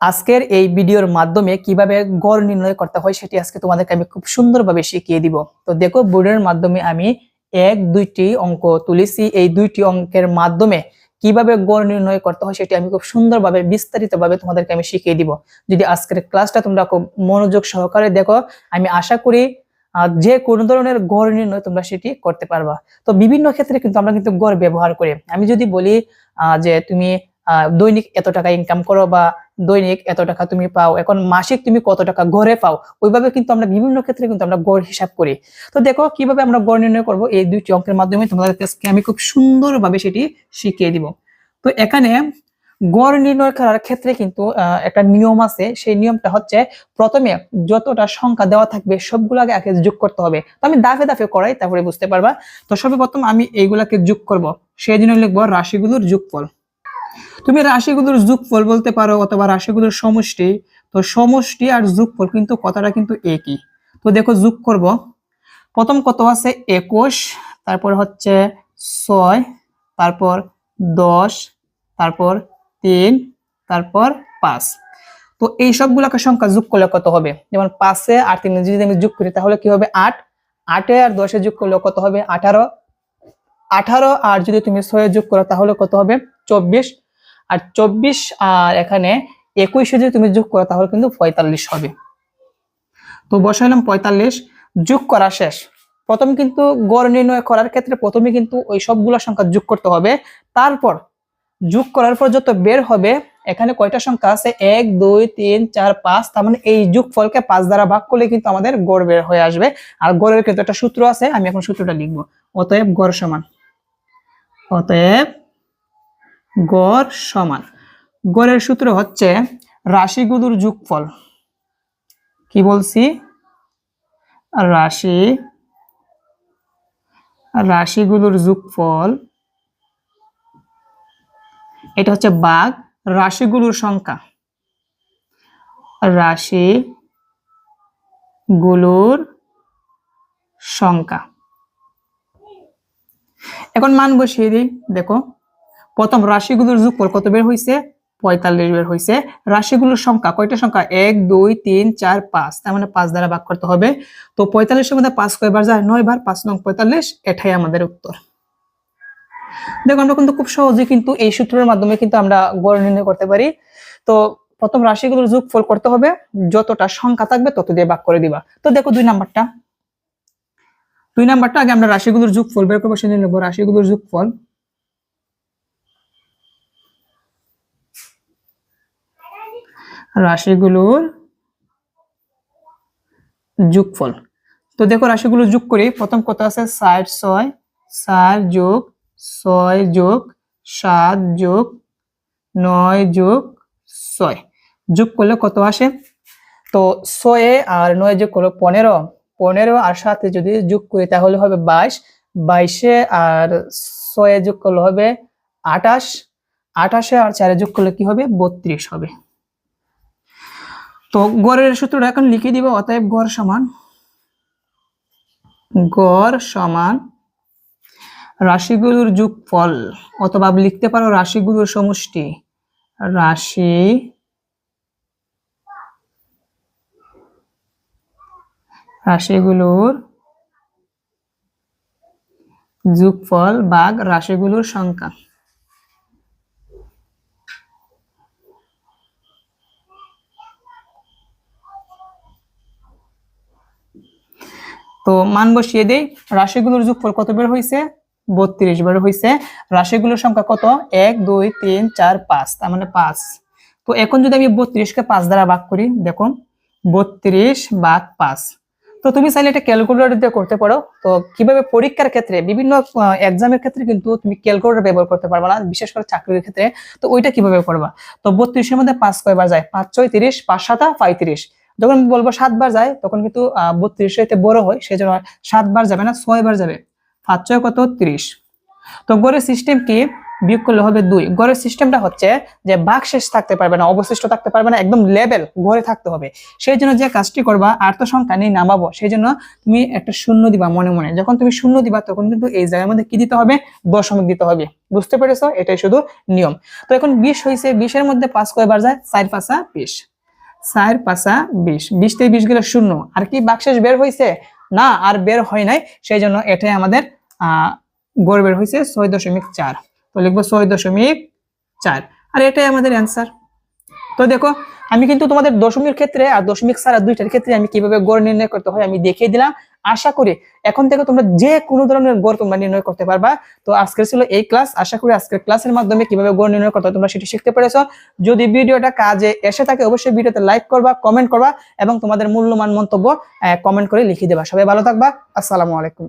আজকের এই ভিডিওর মাধ্যমে কীভাবে গড় নির্ণয় করতে হয় সেটি আজকে তোমাদেরকে আমি খুব সুন্দরভাবে শিখিয়ে দিব। তো দেখো বোর্ডের মাধ্যমে আমি এক, দুইটি অঙ্ক তুলেছি। এই দুইটি অঙ্কের মাধ্যমে কীভাবে গড় নির্ণয় করতে হয় সেটি আমি খুব সুন্দরভাবে, বিস্তারিতভাবে তোমাদেরকে আমি শিখিয়ে দিব। যদি আজকের ক্লাসটা তোমরা খুব মনোযোগ সহকারে দেখো, আমি আশা করি যে কোনো ধরনের গড় নির্ণয় তোমরা সেটি করতে পারবা। তো বিভিন্ন ক্ষেত্রে কিন্তু আমরা কিন্তু গড় ব্যবহার করি। আমি যদি বলি যে তুমি দৈনিক এত টাকা ইনকাম করো বা দৈনিক এত টাকা তুমি পাও, এখন মাসিক তুমি কত টাকা ঘরে পাও, ওইভাবে কিন্তু আমরা বিভিন্ন ক্ষেত্রে কিন্তু আমরা গড় হিসাব করি। তো দেখো কীভাবে আমরা গড় নির্ণয় করব? এই দুইটি অঙ্কের মাধ্যমে তোমাদের কাছে আমি খুব সুন্দরভাবে সেটি শিখিয়ে দিব। তো এখানে গড় নির্ণয় করার ক্ষেত্রে কিন্তু একটা নিয়ম আছে। সেই নিয়মটা হচ্ছে প্রথমে যতটা সংখ্যা দেওয়া থাকবে সবগুলোকে আগে যোগ করতে হবে। তো আমি দাফে দাফে করাই তারপরে বুঝতে পারবা। তো সর্বপ্রথম আমি এইগুলাকে যোগ করব। সেই জন্য লিখব রাশিগুলোর যোগফল। তুমি রাশিগুলোর যোগফল বলতে পারো অথবা রাশিগুলোর সমষ্টি, তো সমষ্টি আর যোগফল কিন্তু কথাটা কিন্তু একই। তো দেখো যোগ করব। প্রথম কত আছে? একুশ, তারপর হচ্ছে ছয়, তারপর দশ, তারপর তিন, তারপর পাঁচ। তো এই সবগুলোকে সংখ্যা যোগ করলে কত হবে? যেমন পাঁচে আর তিন যদি আমি যোগ করি তাহলে কি হবে? আট। আটে আর দশে যোগ করলে কত হবে? আঠারো। আঠারো, আর যদি তুমি ছয়ে যোগ করো, তাহলে কত হবে? চব্বিশ। আর চব্বিশ, আর এখানে একুশে যদি তুমি যোগ করো, তাহলে কিন্তু পঁয়তাল্লিশ হবে। তো বসাইলাম পঁয়তাল্লিশ। যোগ করা শেষ। প্রথম কিন্তু গড় নির্ণয় করার ক্ষেত্রে প্রথমে কিন্তু ওই সবগুলো সংখ্যা যোগ করতে হবে। তারপর যোগ করার পর যত বের হবে, এখানে কয়টা সংখ্যা আছে? এক, দুই, তিন, চার, পাঁচ। তার মানে এই যোগ ফলকে পাঁচ দ্বারা ভাগ করলে কিন্তু আমাদের গড় বের হয়ে আসবে। আর গড়ের কিন্তু একটা সূত্র আছে, আমি এখন সূত্রটা লিখব। অতএব গড় সমান। অতএব গড় সমান। গড়ের সূত্র হচ্ছে রাশিগুলোর যোগফল। কি বলছি? রাশি, রাশিগুলোর যোগফল, এটা হচ্ছে বাঘ, রাশিগুলোর সংখ্যা। রাশি গুলোর সংখ্যা। এখন মান বসিয়ে দিই, দেখো। প্রথম রাশিগুলোর যোগফল কত বের হয়েছে পঁয়তাল্লিশ বের হয়েছে রাশিগুলোর সংখ্যা, কয়টা সংখ্যা? এক, দুই, তিন, চার, পাঁচ। তার মানে পাঁচ দ্বারা ভাগ করতে হবে। তো পঁয়তাল্লিশের মধ্যে পাঁচ কয়বার যায়? নয় বার। পাঁচ নং পঁয়তাল্লিশ, এটাই আমাদের উত্তর। দেখো, আমরা কিন্তু খুব সহজে কিন্তু এই সূত্রের মাধ্যমে কিন্তু আমরা গড় নির্ণয় করতে পারি। তো প্রথম রাশিগুলোর যোগফল করতে হবে। যতটা সংখ্যা থাকবে তত দিয়ে ভাগ করে দিবা। তো দেখো দুই নাম্বারটা। দুই নাম্বারটা আগে আমরা রাশিগুলোর যোগফল বের করব সেদিন লিখব রাশিগুলোর যোগফল। রাশিগুলোর যোগফল। তো দেখো রাশিগুলো যোগ করি, প্রথম কত আছে ষাট ছয় চার যোগ ছয় যোগ সাত যোগ নয় যোগ ছয়। যোগ করলে কত আসে? তো ছয়ে আর নয় যোগ করল পনেরো পনেরো আর সাথে যদি যোগ করি তাহলে হবে বাইশ। বাইশে আর ছয়ে যোগ করলে হবে আটাশ আটাশে আর চারে যোগ করলে কি হবে? বত্রিশ হবে। তো গড়ের সূত্রটা এখন লিখে দিব, অতএব গড় সমান গড় সমান রাশিগুলোর যোগফল, অথবা লিখতে পারো রাশিগুলোর সমষ্টি। রাশি রাশিগুলোর যোগফল বাগ রাশিগুলোর সংখ্যা। তো মান বসিয়ে দেই, রাশিগুলোর যোগফল কত বের হয়েছে বত্রিশ বের হয়েছে রাশিগুলোর সংখ্যা কত? এক, দুই, তিন, চার, পাঁচ, তার মানে পাঁচ। তো এখন যদি আমি বত্রিশকে পাঁচ দ্বারা ভাগ করি দেখো বত্রিশ ভাগ পাঁচ। তো তুমি চাইলে এটা ক্যালকুলেটর দিয়ে করতে পারো। তো কীভাবে পরীক্ষার ক্ষেত্রে, বিভিন্ন এক্সামের ক্ষেত্রে কিন্তু তুমি ক্যালকুলেটর ব্যবহার করতে পারবে না, বিশেষ করে চাকরির ক্ষেত্রে। তো ওইটা কীভাবে করবা? তো বত্রিশের মধ্যে পাঁচ কয়বার যায়, পাঁচ ছয় তিরিশ, পাঁচ সাতা পঁয়ত্রিশ যখন বলব সাতবার যায়, তখন কিন্তু বত্রিশ হইতে বড় হয় সেই জন্য সাতবার যাবে না, ছয় বার যাবে। পাঁচ ছয় কত? ত্রিশ। তো গড়ের সিস্টেম কি? বিয়োগ করলে হবে দুই। গড়ের সিস্টেমটা হচ্ছে যে বাকশেষ থাকতে পারবে না, অবশিষ্ট থাকতে পারবে না, একদম লেভেল ঘরে থাকতে হবে। সেই জন্য যে কাজটি করবা আর তো সংখ্যা নেই নামাবো, সেই জন্য তুমি একটা শূন্য দিবা মনে মনে। যখন তুমি শূন্য দিবা, তখন কিন্তু এই জায়গার মধ্যে কি দিতে হবে? দশমিক দিতে হবে। বুঝতে পেরেছ? এটাই শুধু নিয়ম। তো এখন বিশ হয়েছে, বিশের মধ্যে পাঁচ কয়বার যায়? চার পাঁচা বিশ। চার পাঁচা বিশ। বিশ থেকে বিশ গেলে শূন্য। আর কি বাকশেষ বের হয়েছে? না, আর বের হয় নাই। সেই জন্য এটাই আমাদের, আহ, গড় বের হয়েছে ছয় দশমিক চার। তো লিখব ছয় দশমিক চার। আর, এটাই আমাদের অ্যান্সার তো দেখো, আমি কিন্তু তোমাদের দশমিক ক্ষেত্রে আর দশমিক ছাড়া দুইটার ক্ষেত্রে আমি কীভাবে গড় নির্ণয় করতে হয় আমি দেখিয়ে দিলাম। আশা করি এখন থেকে তোমরা যে কোনো ধরনের গড় তোমরা নির্ণয় করতে পারবা। তো আজকের ছিল এই ক্লাস আশা করি আজকের ক্লাসের মাধ্যমে কীভাবে গড় নির্ণয় করতে হয় তোমরা সেটি শিখতে পেরেছ। যদি ভিডিওটা কাজে এসে থাকে, অবশ্যই ভিডিওতে লাইক করবা কমেন্ট করবা এবং তোমাদের মূল্যবান মন্তব্য কমেন্ট করে লিখে দেবা। সবাই ভালো থাকবা। আসসালামু আলাইকুম।